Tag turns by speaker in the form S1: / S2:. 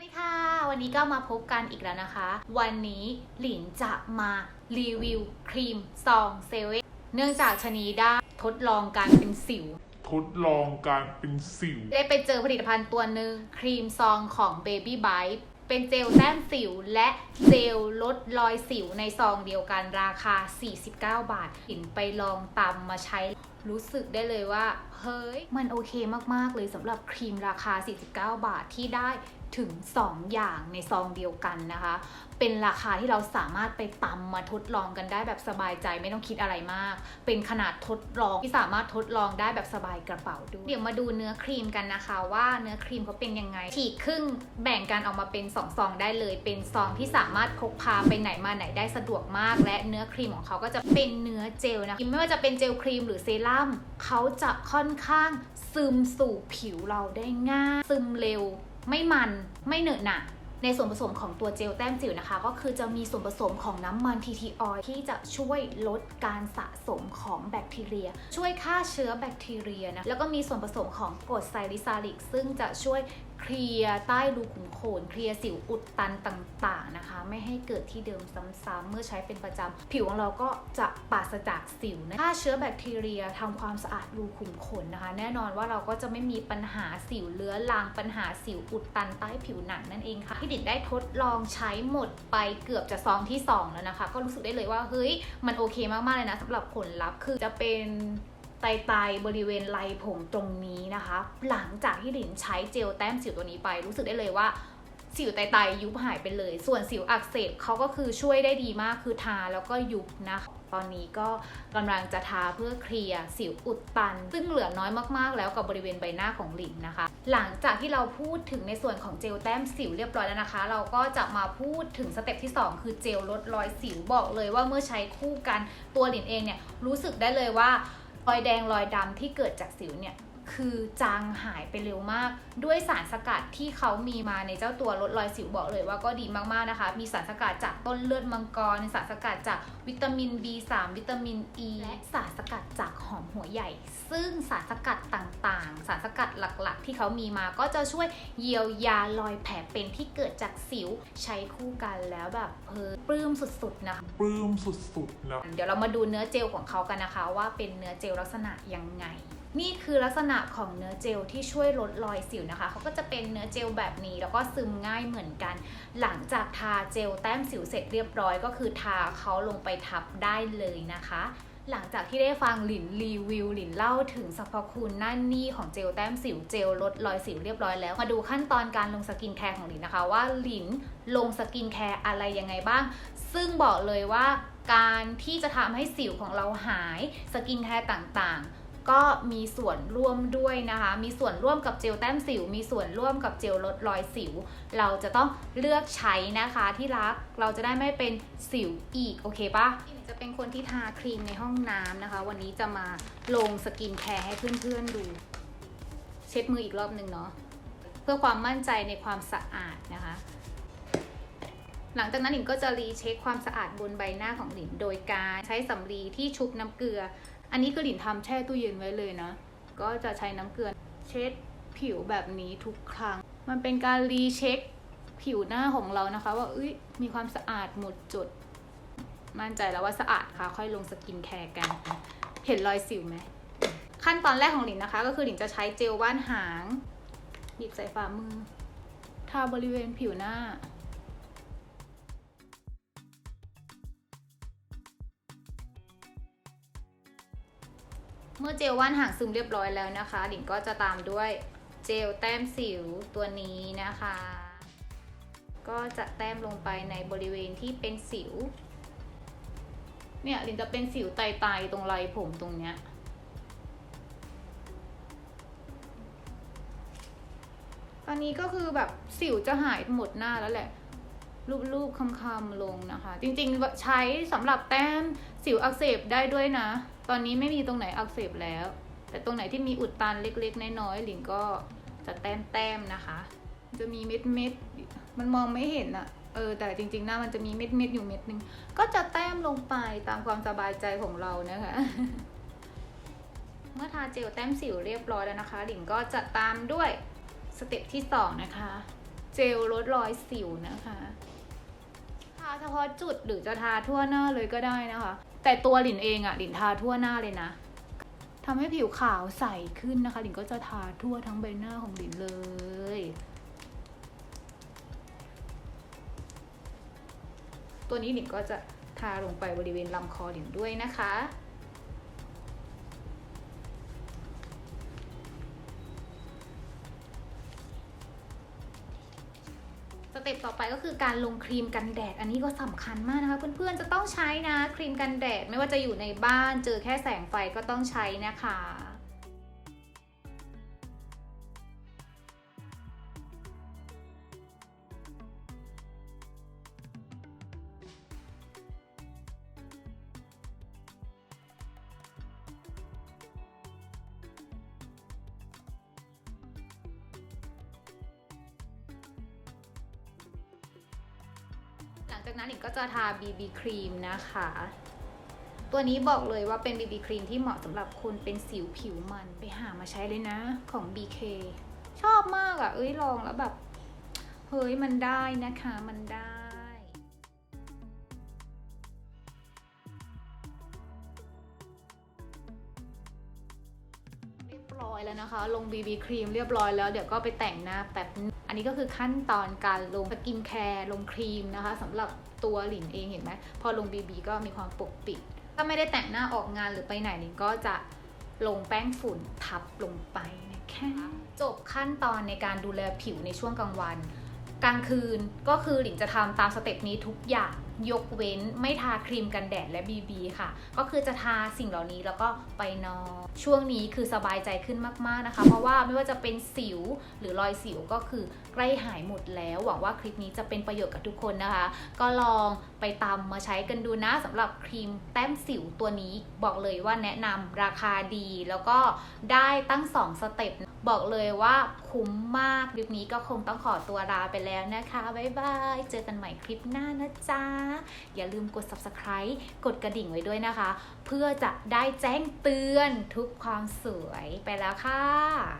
S1: วัสดีค่ะ วันนี้ก็มาพบกันอีกแล้วนะคะ วันนี้หลินจะมารีวิวครีมซองเซเว่นเนื่องจากชะนีได้ทดลองการเป็นสิว
S2: ทดลองการเป็นสิว
S1: ได้ไปเจอผลิตภัณฑ์ตัวหนึ่งครีมซองของ Baby Bite เป็นเจลแต้มสิวและเจลลดรอยสิวในซองเดียวกันราคา 49 บาทหินไปลองตำมาใช้รู้สึกได้เลยว่า เฮ้ย มันโอเคมาก ๆ เลยสำหรับครีมราคา 49 บาทที่ได้ ถึง 2 อย่างในซองเดียวกันนะคะ เป็นราคาที่เราสามารถไปตำมาทดลองกันได้แบบสบายใจไม่ต้องคิดอะไรมาก เป็นขนาดทดลองที่สามารถทดลองได้แบบสบายกระเป๋าด้วยเดี๋ยวมาดูเนื้อครีมกันนะคะ ว่าเนื้อครีมเขาเป็นยังไงฉีกครึ่งแบ่งกันออกมาเป็น2ซองได้เลย เป็นซองที่สามารถพกพาไปไหนมาไหนได้สะดวกมาก และเนื้อครีมของเขาก็จะเป็นเนื้อเจลนะไม่ว่าจะเป็นเจลครีมหรือเซรั่มเขาจะค่อนข้างซึมสู่ผิวเราได้ง่าย ซึมเร็ว ไม่มันไม่เหนอะหนะในส่วนผสมของตัวเจลแต้มจิ๋วนะคะ ก็คือจะมีส่วนผสมของน้ำมัน TT oil ที่จะช่วยลดการสะสมของแบคทีเรีย ช่วยฆ่าเชื้อแบคทีเรียนะแล้วก็มีส่วนผสมของกรดไซริซาลิก ซึ่งจะช่วย เคลียร์ใต้รูขุมขนเคลียร์สิวอุดตันต่างๆนะคะ ไม่ให้เกิดที่เดิมซ้ำๆเมื่อใช้เป็นประจำผิวของเราก็จะปราศจากสิวนะฆ่าเชื้อแบคทีเรียทำความสะอาดรูขุมขนนะคะ แน่นอนว่าเราก็จะไม่มีปัญหาสิวเลื้อรังปัญหาสิวอุดตันใต้ผิวหนังนั่นเองค่ะที่ดิดได้ทดลองใช้หมดไปเกือบจะซองที่ 2 แล้วนะคะ ก็รู้สึกได้เลยว่าเฮ้ยมันโอเคมากๆเลยนะสำหรับผลลัพธ์คือจะเป็น ไตไตบริเวณไหล่ผมตรงนี้นะคะ หลังจากที่หลินใช้เจลแต้มสิวตัวนี้ไป รู้สึกได้เลยว่าสิวไตไตยุบหายไปเลย ส่วนสิวอักเสบเขาก็คือช่วยได้ดีมากคือทาแล้วก็ยุบนะตอนนี้ก็กำลังจะทาเพื่อเคลียร์สิวอุดตัน ซึ่งเหลือน้อยมากๆ แล้วกับบริเวณใบหน้าของหลินนะคะ หลังจากที่เราพูดถึงในส่วนของเจลแต้มสิวเรียบร้อยแล้วนะคะ เราก็จะมาพูดถึงสเต็ปที่ 2 คือเจลลดรอยสิวบอกเลยว่าเมื่อใช้คู่กันตัวหลินเองเนี่ยรู้สึกได้เลยว่า อยแดงรอยดำที่เกิดจากสิวเนี่ย คือจางหายไปเร็วมาก ด้วยสารสกัดที่เขามีมาในเจ้าตัวลดรอยสิวบอกเลยว่าก็ดีมากๆนะคะ มีสารสกัดจากต้นเลือดมังกรสารสกัดจากวิตามิน B3 วิตามิน E และสารสกัดจากหอมหัวใหญ่ ซึ่งสารสกัดต่างๆ สารสกัดหลักๆ ที่เขามีมาก็จะช่วยเยียวยารอยแผลเป็นที่เกิดจากสิวใช้คู่กันแล้วแบบเพอปลื้มสุดๆนะคะ
S2: ปลื้มสุดๆนะ
S1: เดี๋ยวเรามาดูเนื้อเจลของเขากันนะคะ ว่าเป็นเนื้อเจลลักษณะยังไง นี่คือลักษณะของเนื้อเจลที่ช่วยลดรอยสิวนะคะ เขาก็จะเป็นเนื้อเจลแบบนี้ แล้วก็ซึมง่ายเหมือนกัน หลังจากทาเจลแต้มสิวเสร็จเรียบร้อย ก็คือทาเขาลงไปทับได้เลยนะคะ หลังจากที่ได้ฟังหลินรีวิวหลินเล่าถึงสรรพคุณนั่นนี่ของเจลแต้มสิวเจลลดรอยสิวเรียบร้อยแล้ว มาดูขั้นตอนการลงสกินแคร์ของหลินนะคะ ว่าหลินลงสกินแคร์อะไรยังไงบ้าง ซึ่งบอกเลยว่าการที่จะทำให้สิวของเราหายสกินแคร์ต่างๆ ก็มีส่วนร่วมด้วยนะคะ มีส่วนร่วมกับเจลแต้มสิว มีส่วนร่วมกับเจลลดรอยสิว เราจะต้องเลือกใช้นะคะที่รัก เราจะได้ไม่เป็นสิวอีก โอเคปะจะเป็นคนที่ทาครีมในห้องน้ำนะคะ วันนี้จะมาลงสกินแคร์ให้เพื่อนๆดู เช็ดมืออีกรอบหนึ่งเนาะ เพื่อความมั่นใจในความสะอาดนะคะหลังจากนั้นหลินก็จะรีเช็คความสะอาดบนใบหน้าของหลินโดยการใช้สำลีที่ชุบน้ำเกลือ อันนี้คือหลินทำแช่ตู้เย็นไว้เลยนะ ก็จะใช้น้ำเกลือเช็ดผิวแบบนี้ทุกครั้ง มันเป็นการรีเช็คผิวหน้าของเรานะคะ ว่าเอ้ยมีความสะอาดหมดจด มั่นใจแล้วว่าสะอาดค่ะ ค่อยลงสกินแคร์กัน เห็นรอยสิวไหม ขั้นตอนแรกของหลินนะคะ ก็คือหลินจะใช้เจลบ้านหางบีบใส่ฝ่ามือทาบริเวณผิวหน้า เมื่อเจลว่านหางซึมเรียบร้อยแล้วนะคะ หลินก็จะตามด้วยเจลแต้มสิวตัวนี้นะคะ ก็จะแต้มลงไปในบริเวณที่เป็นสิว เนี่ยหลินจะเป็นสิวไตๆตรงไหล่ผมตรงเนี้ยตอนนี้ก็คือแบบสิวจะหายหมดหน้าแล้วแหละ รูปๆคำๆลงนะคะ จริงๆใช้สำหรับแต้มสิวอักเสบได้ด้วยนะ ตอนนี้ไม่มีตรงไหนอักเสบแล้ว แต่ตรงไหนที่มีอุดตันเล็กๆ น้อยๆหลิงก็จะแต้มๆนะคะ จะมีเม็ดเม็ดๆมันมองไม่เห็นอะเออแต่จริงๆหน้ามันจะมีเม็ดเม็ดๆอยู่เม็ดนึง ก็จะแต้มลงไปตามความสบายใจของเรานะคะ เมื่อทาเจลแต้มสิวเรียบร้อยแล้วนะคะ หลิงก็จะตามด้วยสเต็ปที่สองนะคะ เจลลดรอยสิวนะคะาเฉพาะจุดหรือจะทาทั่วหน้าเลยก็ได้นะคะ แต่ตัวหลินเองอะหลินทาทั่วหน้าเลยนะทำให้ผิวขาวใสขึ้นนะคะหลินก็จะทาทั่วทั้งใบหน้าของหลินเลยตัวนี้หลินก็จะทาลงไปบริเวณลำคอหลินด้วยนะคะ ต็ปต่อไปก็คือการลงครีมกันแดด อันนี้ก็สำคัญมากนะคะ เพื่อนๆจะต้องใช้นะครีมกันแดด ไม่ว่าจะอยู่ในบ้านเจอแค่แสงไฟก็ต้องใช้นะคะ งจากนั้นหนิงก็จะทา BB ครีมนะคะ ตัวนี้บอกเลยว่าเป็น BB ครีมที่เหมาะสำหรับคนเป็นสิวผิวมันไปหามาใช้เลยนะของ BK ชอบมากอะ่ะ เอ้ยลองแล้วแบบ เฮ้ยมันได้นะคะมันได้ นะคะ ลง BB ครีมเรียบร้อยแล้วเดี๋ยวก็ไปแต่งหน้าแป๊บอันนี้ก็คือขั้นตอนการลงสกินแคร์ลงครีมนะคะสำหรับตัวหลินเองเห็นไหมพอลง BB ก็มีความปกปิด ถ้าไม่ได้แต่งหน้าออกงานหรือไปไหนหลินก็จะลงแป้งฝุ่นทับลงไปนะคะจบขั้นตอนในการดูแลผิวในช่วงกลางวัน กลางคืนก็คือหลินจะทำตามสเต็ปนี้ทุกอย่าง ยกเว้นไม่ทาครีมกันแดดและ BB ค่ะ ก็คือจะทาสิ่งเหล่านี้แล้วก็ไปนอนช่วงนี้คือสบายใจขึ้นมากๆนะคะ เพราะว่าไม่ว่าจะเป็นสิวหรือรอยสิวก็คือใกล้หายหมดแล้ว หวังว่าคลิปนี้จะเป็นประโยชน์กับทุกคนนะคะ ก็ลองไปตามมาใช้กันดูนะสำหรับครีมแต้มสิวตัวนี้บอกเลยว่าแนะนำราคาดีแล้วก็ได้ตั้ง 2 สเต็ปบอกเลยว่าคุ้มมากคลิปนี้ก็คงต้องขอตัวลาไปแล้วนะคะ บ๊ายบาย เจอกันใหม่คลิปหน้านะจ๊ะอย่าลืมกด subscribe กดกระดิ่งไว้ด้วยนะคะ เพื่อจะได้แจ้งเตือนทุกความสวยไปแล้วค่ะ